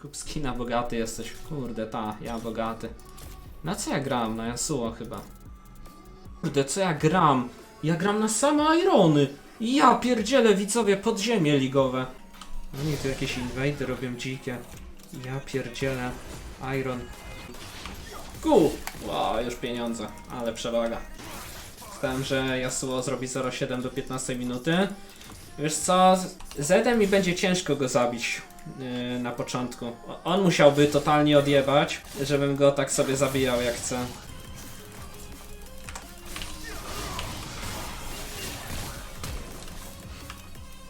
Kup skina, bogaty jesteś. Kurde, ta, ja bogaty. Na co ja gram? Na Yasuo chyba. Kurde, co ja gram? Ja gram na same Irony. Ja pierdzielę widzowie podziemie ligowe. Oni tu jakieś inwajdy robią dzikie. Ja pierdzielę. Iron. Ku! Wow, już pieniądze, ale przewaga. Myślałem, że Yasuo zrobi 0,7 do 15 minuty. Wiesz co, Zedem mi będzie ciężko go zabić na początku. On musiałby totalnie odjebać, żebym go tak sobie zabijał jak chcę.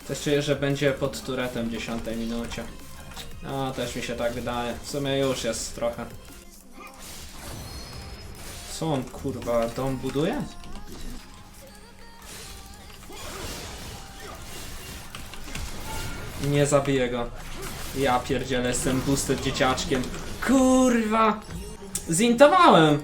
Też czuję, że będzie pod turetem w 10 minucie. No, też mi się tak wydaje. W sumie już jest trochę. Co on kurwa, dom buduje? Nie zabiję go. Ja pierdzielę, jestem boosted dzieciaczkiem. Kurwa! Zintowałem!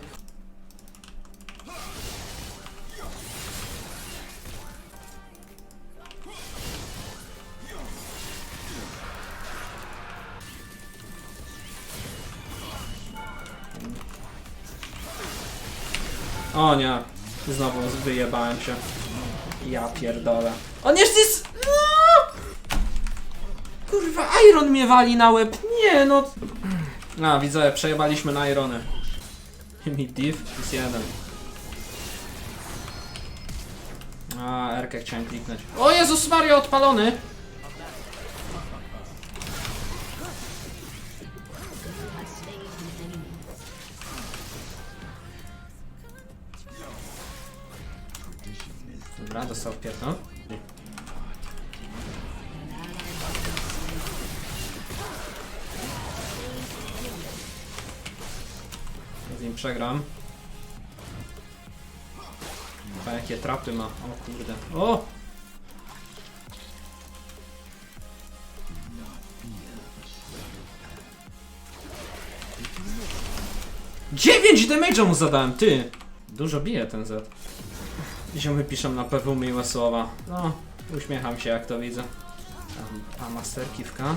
O nie, znowu wyjebałem się. Ja pierdolę. On jeszcze jest... Kurwa, Iron mnie wali na łeb. Nie no. A, widzę, przejebaliśmy na Irony. Mi div jest jeden. A, Erkę chciałem kliknąć. O Jezus Maria, odpalony! Dobra, dostał pierdol. Nim przegram. A jakie trapy ma. O kurde. O! Dziewięć damage'a mu zadałem, ty! Dużo bije ten Z. Ziomy piszą na PW miłe słowa. No, uśmiecham się jak to widzę. Tam, a master kiwka.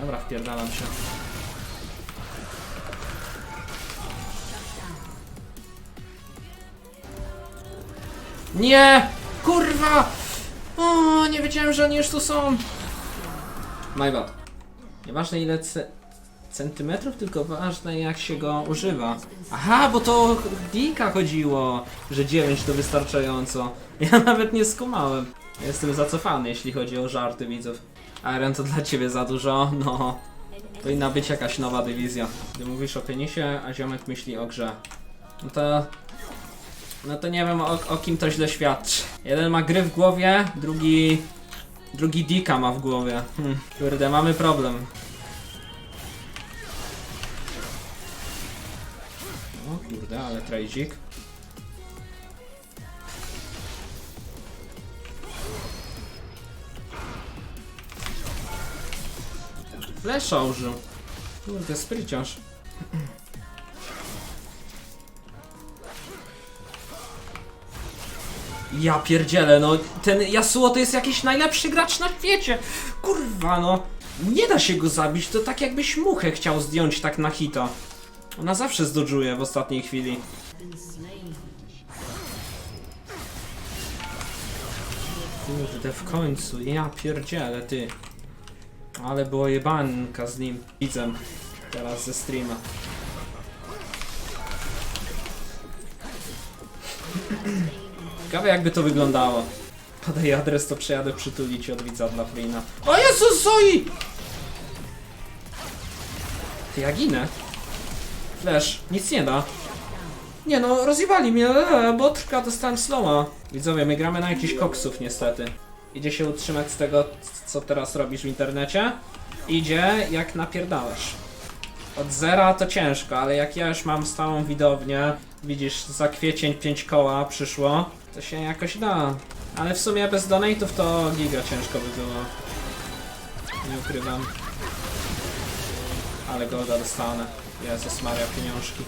Dobra, wpierdalam się. Nie! Kurwa! O, nie wiedziałem, że oni już tu są. My bad. Nieważne ile ce centymetrów, tylko ważne jak się go używa. Aha, bo to o Dika chodziło, że 9 to wystarczająco. Ja nawet nie skumałem. Jestem zacofany, jeśli chodzi o żarty widzów. Iron to dla ciebie za dużo, no. Powinna być jakaś nowa dywizja. Gdy mówisz o tenisie, a ziomek myśli o grze. No to... No to nie wiem o, o kim to źle świadczy. Jeden ma gry w głowie, drugi... Drugi Dika ma w głowie. Hm, kurde, mamy problem. O kurde, ale trajdzik. Flesza użył. Kurde, spryciarz. Ja pierdzielę, no ten Yasuo to jest jakiś najlepszy gracz na świecie. Kurwa, no. Nie da się go zabić, to tak jakbyś muchę chciał zdjąć tak na hita. Ona zawsze zdodżuje w ostatniej chwili. Kurde, w końcu, ja pierdzielę, ty. Ale było jebanka z nim. Widzę teraz ze streama. Ciekawe jakby to wyglądało. Podaj adres, to przejadę przytulić od widza dla Flina. O Jezus, Zoi! Ty, ja ginę. Flash, nic nie da. Nie no, rozjewali mnie, bo trka, dostałem slowa. Widzowie, my gramy na jakichś koksów niestety. Idzie się utrzymać z tego, co teraz robisz w internecie. Idzie jak napierdalasz. Od zera to ciężko, ale jak ja już mam stałą widownię, widzisz, za kwiecień 5 koła przyszło, to się jakoś da. Ale w sumie bez donate'ów to giga ciężko by było. Nie ukrywam. Ale golda dostanę. Jezus Maria, pieniążki.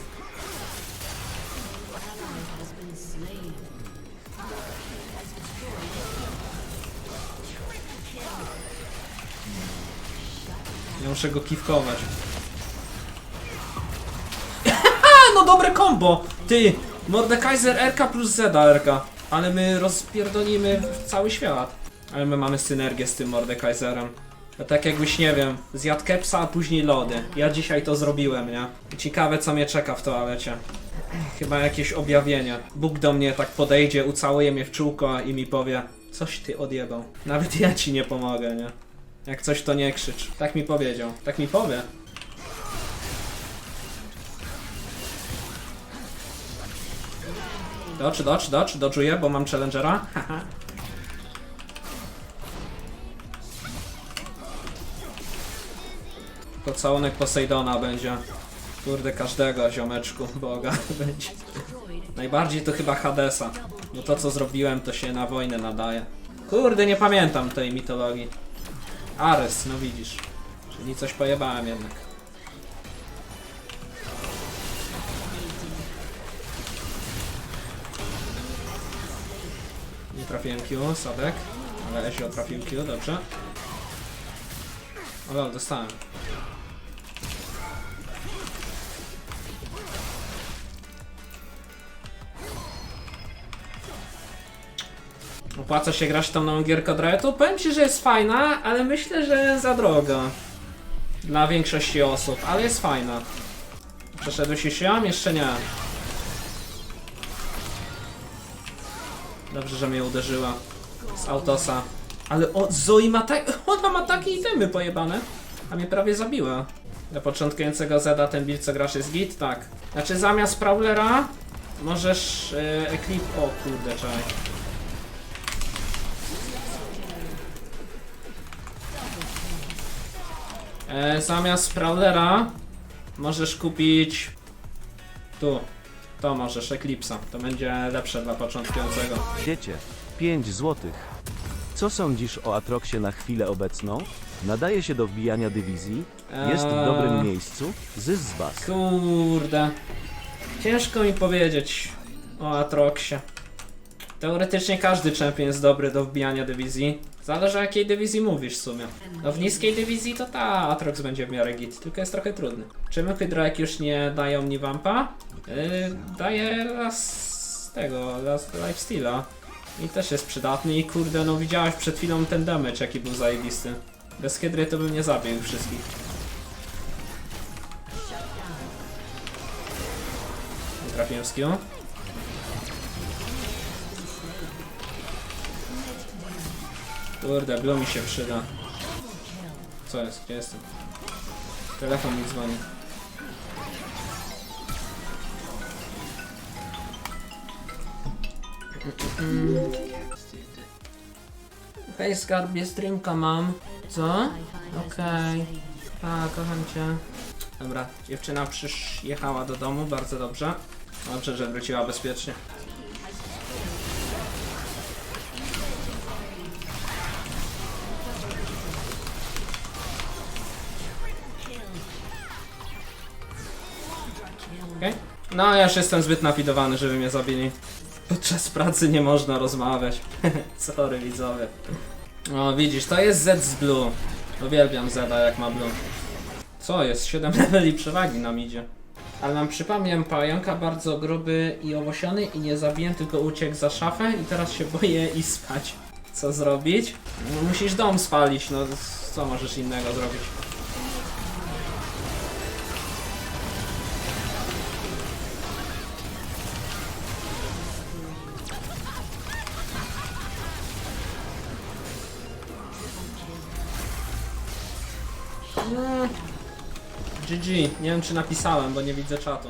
Ja muszę go kiwkować. No dobre combo! Ty, Mordekaiser RK plus Zeda RK. Ale my rozpierdolimy cały świat. Ale my mamy synergię z tym Mordekaiserem. Tak jakbyś, nie wiem, zjadł kepsa, a później lody. Ja dzisiaj to zrobiłem, nie? Ciekawe, co mnie czeka w toalecie. Chyba jakieś objawienie. Bóg do mnie tak podejdzie, ucałuje mnie w czółko i mi powie Coś ty odjebał. Nawet ja ci nie pomogę, nie? Jak coś to nie krzycz. Tak mi powiedział. Tak mi powie. Dodge, dodge, dodge, dodżuję, bo mam challengera. Haha. Pocałunek Posejdona będzie. Kurde, każdego ziomeczku, Boga będzie. Najbardziej to chyba Hadesa. No to co zrobiłem to się na wojnę nadaje. Kurde, nie pamiętam tej mitologii. Ares, no widzisz. Czyli coś pojebałem jednak. Nie trafiłem Q, Sadek. Ale Ezio trafił Q, dobrze. O, dostałem. Opłaca się grać tą nową gierkę od Riotu? Powiem ci, że jest fajna, ale myślę, że za droga. Dla większości osób, ale jest fajna. Przeszedłeś już ją? Jeszcze nie. Dobrze, że mnie uderzyła. Z autosa. Ale o, Zoe ma tak... Ona ma takie itemy pojebane. A mnie prawie zabiła. Dla początkującego Zeda ten build co grasz jest git? Tak. Znaczy zamiast Prowlera możesz... Yy, eklip... O kurde, czekaj. E, zamiast Prowlera możesz kupić tu. To możesz, Eclipse'a. To będzie lepsze dla początkującego. Wiecie, 5 złotych. Co sądzisz o Atroxie na chwilę obecną? Nadaje się do wbijania dywizji? Jest w Eee. dobrym miejscu? Zys z bas. Kurde. Ciężko mi powiedzieć o Atroxie. Teoretycznie każdy champion jest dobry do wbijania dywizji. Zależy o jakiej dywizji mówisz w sumie. No w niskiej dywizji to ta Atrox będzie w miarę git, tylko jest trochę trudny. Czemu Hydroek już nie daje Omnivampa? Yy, daje las tego, las lifesteala. I też jest przydatny i kurde no widziałeś przed chwilą ten damage jaki był zajebisty. Bez Hydry to bym nie zabił ich wszystkich. Trafiłem z Q. Kurde, blue mi się przyda. Co jest? Gdzie jestem? Telefon mi dzwoni. Hej skarbie, streamka mam. Co? Okej. A, kocham cię. Dobra, dziewczyna przyjechała do domu, bardzo dobrze. Dobrze, że wróciła bezpiecznie. Okej. No, ja już jestem zbyt nafidowany, żeby mnie zabili. Podczas pracy nie można rozmawiać. Sorry, widzowie. O, widzisz, to jest Z z Blue. Uwielbiam Zeda, jak ma Blue. Co jest? 7 leveli przewagi nam idzie. Ale nam przypomniałem pająka bardzo gruby i owosiony i nie zabiłem, tylko uciekł za szafę i teraz się boję i spać. Co zrobić? No, musisz dom spalić, no co możesz innego zrobić? GG, nie wiem czy napisałem, bo nie widzę czatu.